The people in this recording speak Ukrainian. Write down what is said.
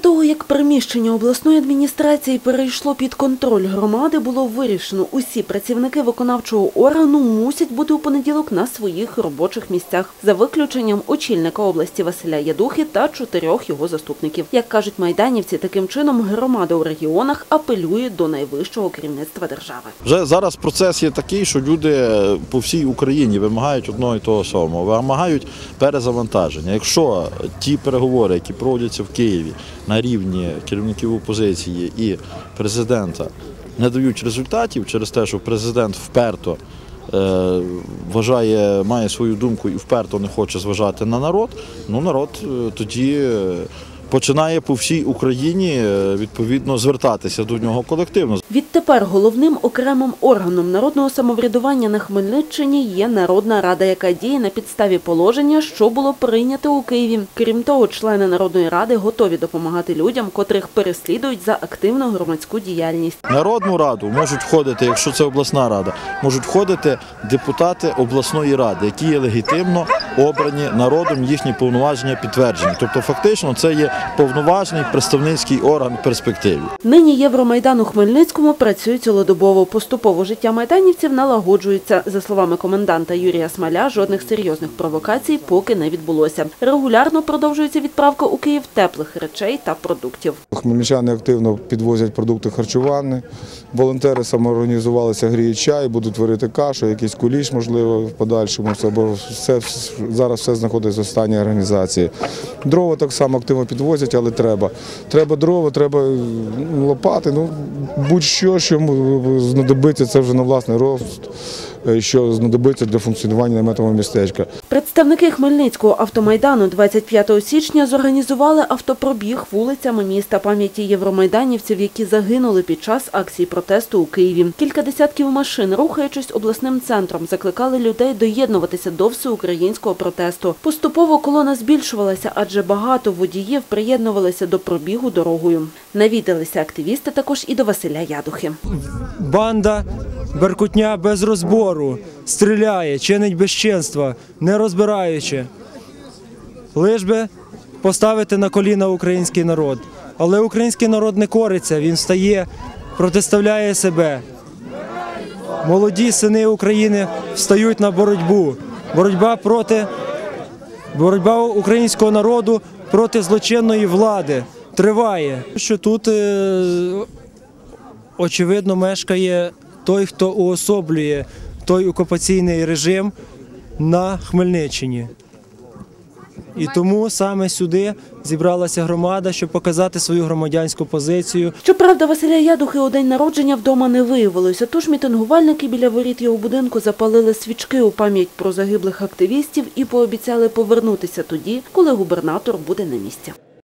того, як приміщення обласної адміністрації перейшло під контроль громади, було вирішено, усі працівники виконавчого органу мусять бути у понеділок на своїх робочих місцях, за виключенням очільника області Василя Ядухи та чотирьох його заступників. Як кажуть майданівці, таким чином громада у регіонах апелює до найвищого керівництва держави. Вже зараз процес є такий, що люди по всій Україні вимагають одного і того самого, вимагають перезавантаження. Якщо ті переговори, які проводяться в Києві на рівні керівників опозиції і президента, не дають результатів через те, що президент вперто е, вважає, має свою думку і вперто не хоче зважати на народ, ну народ е, тоді. Починає по всій Україні е, відповідно звертатися до нього колективно. Відтепер головним окремим органом народного самоврядування на Хмельниччині є Народна Рада, яка діє на підставі положення, що було прийнято у Києві. Крім того, члени Народної Ради готові допомагати людям, котрих переслідують за активну громадську діяльність. Народну раду можуть входити, якщо це обласна рада, можуть входити депутати обласної ради, які є легітимно обрані народом, їхні повноваження підтверджені. Тобто, фактично, це є повноважний представницький орган в перспективі. Нині Євромайдан у Хмельницькому працює цілодобово. Поступово життя майданівців налагоджується. За словами коменданта Юрія Смаля, жодних серйозних провокацій поки не відбулося. Регулярно продовжується відправка у Київ теплих речей та продуктів. Хмельничани активно підвозять продукти харчування. Волонтери самоорганізувалися, гріють чай, будуть варити кашу, якийсь куліш, можливо, в подальшому. Все, бо все, зараз все знаходиться в стані організації. Дрова так само активно підвозять, але треба. Треба дрова, треба ну, лопати. Ну, будь-що, що знадобиться, це вже на власний рост, е, що знадобиться для функціонування наметового містечка. Представники Хмельницького автомайдану 25 січня зорганізували автопробіг вулицями міста пам'яті євромайданівців, які загинули під час акції протесту у Києві. Кілька десятків машин, рухаючись обласним центром, закликали людей доєднуватися до всеукраїнського протесту. Поступово колона збільшувалася, адже багато водіїв приєднувалися до пробігу дорогою. Навідалися активісти також і до Василя Ядухи. Банда Беркутня без розбору стріляє, чинить безчинства, не розбираючи. Лиш би поставити на коліна український народ. Але український народ не кориться, він встає, протиставляє себе. Молоді сини України встають на боротьбу. Боротьба проти боротьба українського народу проти злочинної влади триває. Що тут е, очевидно мешкає той, хто уособлює той окупаційний режим на Хмельниччині. І тому саме сюди зібралася громада, щоб показати свою громадянську позицію. Щоправда, Василя Ядухи у день народження вдома не виявилося, тож мітингувальники біля воріт його будинку запалили свічки у пам'ять про загиблих активістів і пообіцяли повернутися тоді, коли губернатор буде на місці.